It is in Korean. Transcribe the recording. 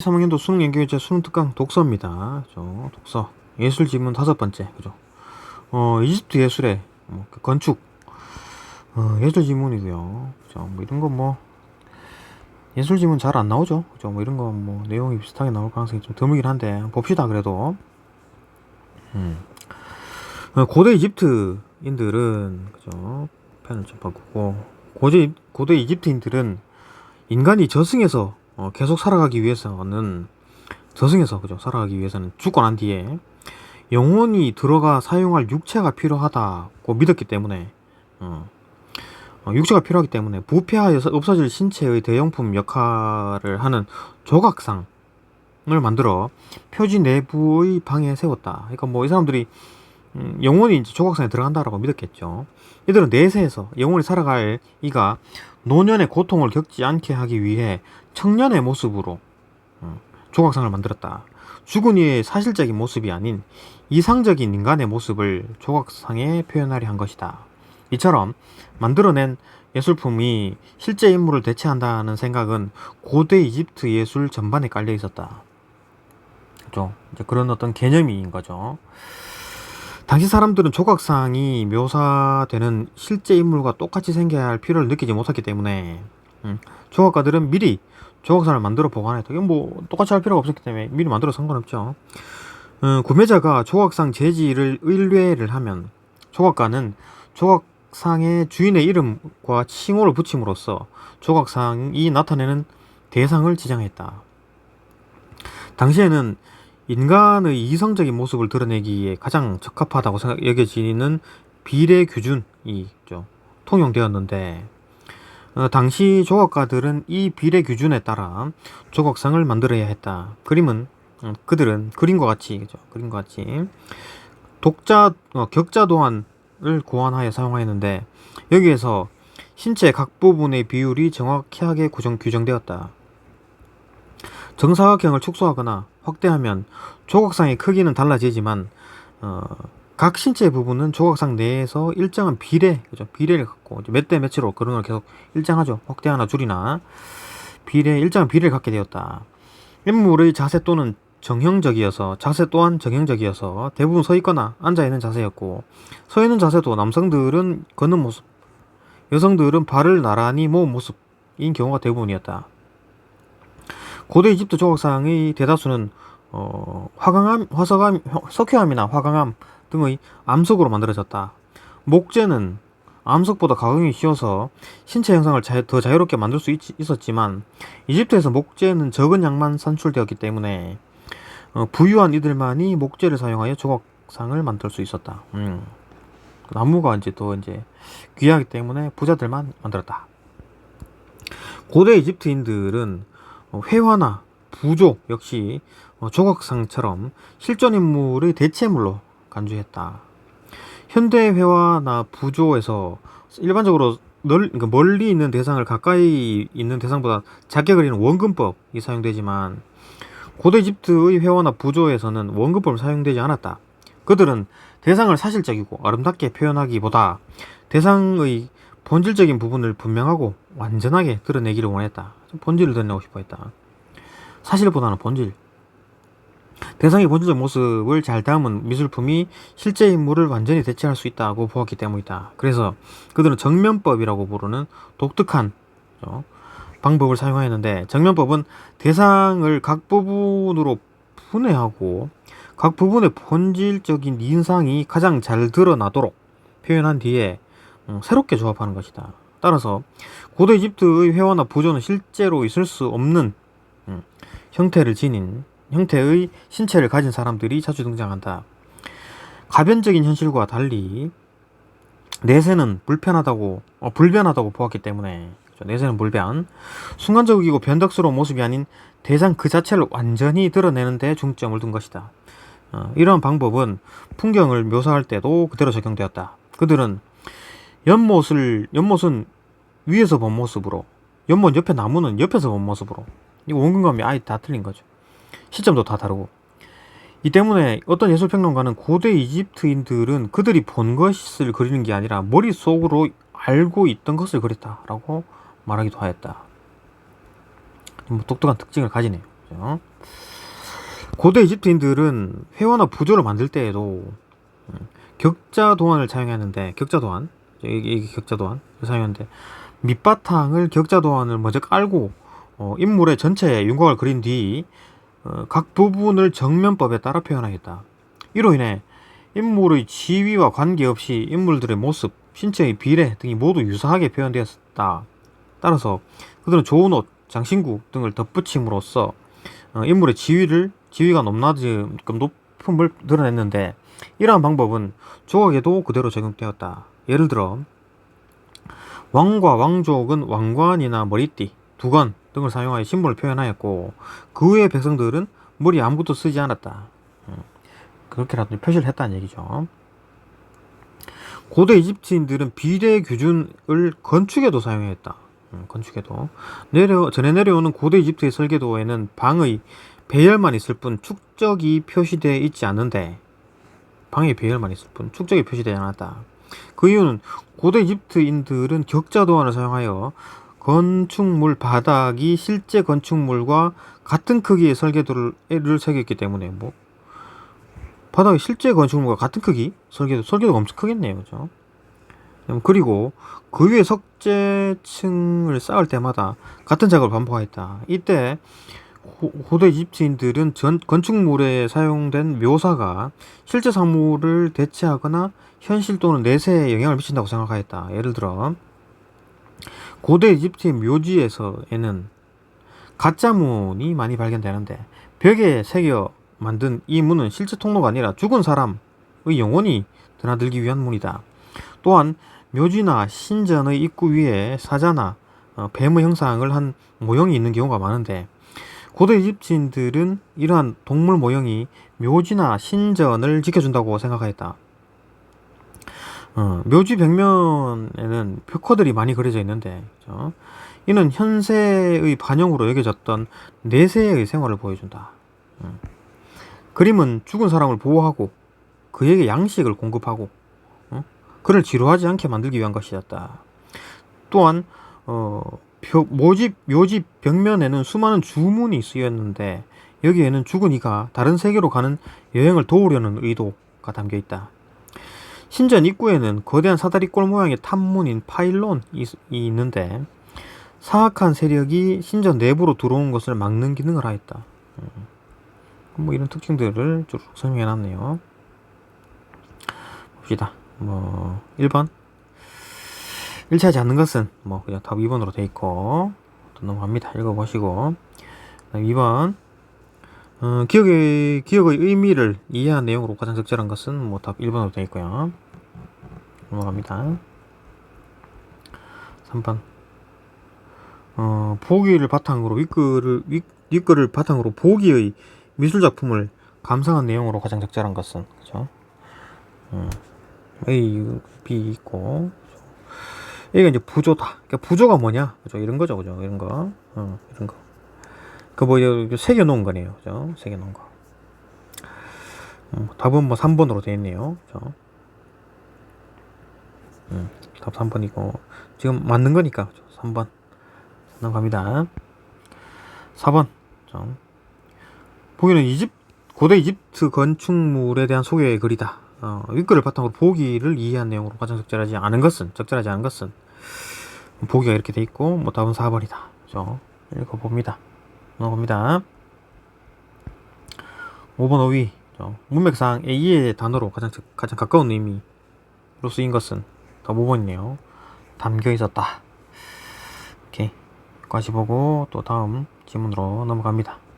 3학년도 수능 연계제 수능 특강 독서입니다. 저 독서 예술 지문 다섯 번째 그죠? 어 이집트 예술의 뭐, 그 건축 어, 예술 지문이고요. 그죠? 뭐 이런 거 뭐 예술 지문 잘 안 나오죠. 그죠? 뭐 이런 거 뭐 내용이 비슷하게 나올 가능성이 좀 드물긴 한데 봅시다 그래도. 음. 어, 고대 이집트인들은 그죠? 펜을 좀 바꾸고 고대 고대 이집트인들은 인간이 저승에서 어, 계속 살아가기 위해서는 저승에서 그죠 살아가기 위해서는 죽고 난 뒤에 영혼이 들어가 사용할 육체가 필요하다고 믿었기 때문에 어, 어, 육체가 필요하기 때문에 부패하여 없어질 신체의 대용품 역할을 하는 조각상을 만들어 표지 내부의 방에 세웠다. 그러니까 뭐 이 사람들이 음, 영혼이 이제 조각상에 들어간다라고 믿었겠죠. 이들은 내세에서 영혼이 살아갈 이가 노년의 고통을 겪지 않게 하기 위해 청년의 모습으로 어, 조각상을 만들었다. 죽은 이의 사실적인 모습이 아닌 이상적인 인간의 모습을 조각상에 표현하려 한 것이다. 이처럼 만들어낸 예술품이 실제 인물을 대체한다는 생각은 고대 이집트 예술 전반에 깔려 있었다. 그죠? 이제 그런 어떤 개념인 거죠. 당시 사람들은 조각상이 묘사되는 실제 인물과 똑같이 생겨야 할 필요를 느끼지 못했기 때문에 음, 조각가들은 미리 조각상을 만들어 보관했다. 이건 뭐 똑같이 할 필요가 없었기 때문에 미리 만들어 상관없죠. 어, 구매자가 조각상 재질을 의뢰를 하면 조각가는 조각상의 주인의 이름과 칭호를 붙임으로써 조각상이 나타내는 대상을 지정했다. 당시에는 인간의 이성적인 모습을 드러내기에 가장 적합하다고 생각, 여겨지는 비례 규준이 있죠. 통용되었는데 어, 당시 조각가들은 이 비례 규준에 따라 조각상을 만들어야 했다. 그림은 음, 그들은 그림과 같이 그죠? 그림과 같이 독자 어, 격자 도안을 고안하여 사용하였는데 여기에서 신체 각 부분의 비율이 정확하게 구정 규정되었다. 정사각형을 축소하거나 확대하면 조각상의 크기는 달라지지만 어, 각 신체 부분은 조각상 내에서 일정한 비례, 그죠? 비례를 갖고 몇 대 몇으로 그런 걸 계속 일정하죠. 확대하나 줄이나 비례 일정한 비례를 갖게 되었다. 인물의 자세 또는 정형적이어서 자세 또한 정형적이어서 대부분 서 있거나 앉아 있는 자세였고 서 있는 자세도 남성들은 걷는 모습, 여성들은 발을 나란히 모은 모습인 경우가 대부분이었다. 고대 이집트 조각상의 대다수는 어, 화강암, 화석암, 석회암이나 화강암 등의 암석으로 만들어졌다. 목재는 암석보다 가공이 쉬워서 신체 형상을 자, 더 자유롭게 만들 수 있, 있었지만 이집트에서 목재는 적은 양만 산출되었기 때문에 어, 부유한 이들만이 목재를 사용하여 조각상을 만들 수 있었다. 음. 나무가 이제 또 이제 귀하기 때문에 부자들만 만들었다. 고대 이집트인들은 어, 회화나 부조 역시 어, 조각상처럼 실존 인물의 대체물로 간주했다. 현대 회화나 부조에서 일반적으로 널, 그러니까 멀리 있는 대상을 가까이 있는 대상보다 작게 그리는 원근법이 사용되지만 고대 이집트의 회화나 부조에서는 원근법을 사용되지 않았다. 그들은 대상을 사실적이고 아름답게 표현하기보다 대상의 본질적인 부분을 분명하고 완전하게 드러내기를 원했다. 본질을 드러내고 싶어 했다. 사실보다는 본질. 대상의 본질적 모습을 잘 담은 미술품이 실제 인물을 완전히 대체할 수 있다고 보았기 때문이다. 그래서 그들은 정면법이라고 부르는 독특한 어, 방법을 사용하였는데 정면법은 대상을 각 부분으로 분해하고 각 부분의 본질적인 인상이 가장 잘 드러나도록 표현한 뒤에 음, 새롭게 조합하는 것이다. 따라서 고대 이집트의 회화나 부조는 실제로 있을 수 없는 음, 형태를 지닌 형태의 신체를 가진 사람들이 자주 등장한다. 가변적인 현실과 달리 내세는 불편하다고 어, 불변하다고 보았기 때문에 그렇죠. 내세는 불변 순간적이고 변덕스러운 모습이 아닌 대상 그 자체를 완전히 드러내는 데 중점을 둔 것이다. 어, 이러한 방법은 풍경을 묘사할 때도 그대로 적용되었다. 그들은 연못을 연못은 위에서 본 모습으로 연못 옆에 나무는 옆에서 본 모습으로 이거 원근감이 아예 다 틀린 거죠. 시점도 다 다르고 이 때문에 어떤 예술평론가는 고대 이집트인들은 그들이 본 것을 그리는 게 아니라 머릿속으로 알고 있던 것을 그렸다라고 말하기도 하였다. 뭐 독특한 특징을 가지네요. 그죠? 고대 이집트인들은 회화나 부조를 만들 때에도 음, 격자 도안을 사용했는데 격자 도안 이게, 이게 격자 도안 사용했는데 밑바탕을 격자 도안을 먼저 깔고 어, 인물의 전체 윤곽을 그린 뒤 어, 각 부분을 정면법에 따라 표현하겠다. 이로 인해 인물의 지위와 관계없이 인물들의 모습, 신체의 비례 등이 모두 유사하게 표현되었다. 따라서 그들은 좋은 옷, 장신구 등을 덧붙임으로써 어, 인물의 지위를 지위가 높낮음 높음을 드러냈는데 이러한 방법은 조각에도 그대로 적용되었다. 예를 들어 왕과 왕족은 왕관이나 머리띠, 두건 등을 사용하여 신분을 표현하였고 그 외의 백성들은 머리 아무것도 쓰지 않았다. 음, 그렇게라도 표시를 했다는 얘기죠. 고대 이집트인들은 비례 규준을 건축에도 사용했다. 음, 건축에도 내려 전해 내려오는 고대 이집트의 설계도에는 방의 배열만 있을 뿐 축적이 표시되어 있지 않는데 방의 배열만 있을 뿐 축적이 표시되지 않았다. 그 이유는 고대 이집트인들은 격자 도안을 사용하여 건축물 바닥이 실제 건축물과 같은 크기의 설계도를 새겼기 때문에 뭐 바닥이 실제 건축물과 같은 크기 설계도 설계도가 엄청 크겠네요, 그죠? 그리고 그 위에 석재층을 쌓을 때마다 같은 작업을 반복하였다. 이때 고, 고대 이집트인들은 전, 건축물에 사용된 묘사가 실제 사물을 대체하거나 현실 또는 내세에 영향을 미친다고 생각하였다. 예를 들어 고대 이집트의 묘지에서에는 가짜 문이 많이 발견되는데 벽에 새겨 만든 이 문은 실제 통로가 아니라 죽은 사람의 영혼이 드나들기 위한 문이다. 또한 묘지나 신전의 입구 위에 사자나 어, 뱀의 형상을 한 모형이 있는 경우가 많은데 고대 이집트인들은 이러한 동물 모형이 묘지나 신전을 지켜준다고 생각하였다. 어, 묘지 벽면에는 표커들이 많이 그려져 있는데 그죠? 이는 현세의 반영으로 여겨졌던 내세의 생활을 보여준다. 음. 그림은 죽은 사람을 보호하고 그에게 양식을 공급하고 어? 그를 지루하지 않게 만들기 위한 것이었다. 또한 어, 표, 모집 묘집 벽면에는 수많은 주문이 쓰였는데 여기에는 죽은 이가 다른 세계로 가는 여행을 도우려는 의도가 담겨 있다. 신전 입구에는 거대한 사다리꼴 모양의 탐문인 파일론이 있는데 사악한 세력이 신전 내부로 들어온 것을 막는 기능을 하였다. 음. 뭐 이런 특징들을 쭉 설명해 놨네요. 봅시다. 뭐 1번 일치하지 않는 것은 뭐 그냥 답 2번으로 돼 있고 또 넘어갑니다. 읽어보시고 2번 어, 기억의, 기억의 의미를 이해한 내용으로 가장 적절한 것은 뭐 답 1번으로 되어 있고요. 넘어갑니다. 3번. 어, 보기를 바탕으로 윗글을, 윗, 윗글을 바탕으로 보기의 미술 작품을 감상한 내용으로 가장 적절한 것은, 그죠? 음, A, B 있고, 이게 이제 부조다. 그러니까 부조가 뭐냐? 그죠? 이런 거죠, 그죠? 이런 거. 어, 이런 거. 그뭐 새겨 놓은 거네요. 그죠? 새겨 놓은 거. 음, 답은 뭐 3번으로 되어 있네요. 그죠? 음, 답 3번이고 지금 맞는 거니까 그죠? 3번 넘어갑니다. 4번 좀. 보기는 이집 고대 이집트 건축물에 대한 소개의 글이다. 어, 윗글을 바탕으로 보기를 이해한 내용으로 가장 적절하지 않은 것은 적절하지 않은 것은 보기가 이렇게 돼 있고 뭐 답은 4번이다. 그죠? 읽어봅니다. 넘어갑니다. 5번 5위 문맥상 A의 단어로 가장 가장 가까운 의미로 쓰인 것은 더 5번이네요. 담겨 있었다. 오케이. 과시 보고 또 다음 지문으로 넘어갑니다.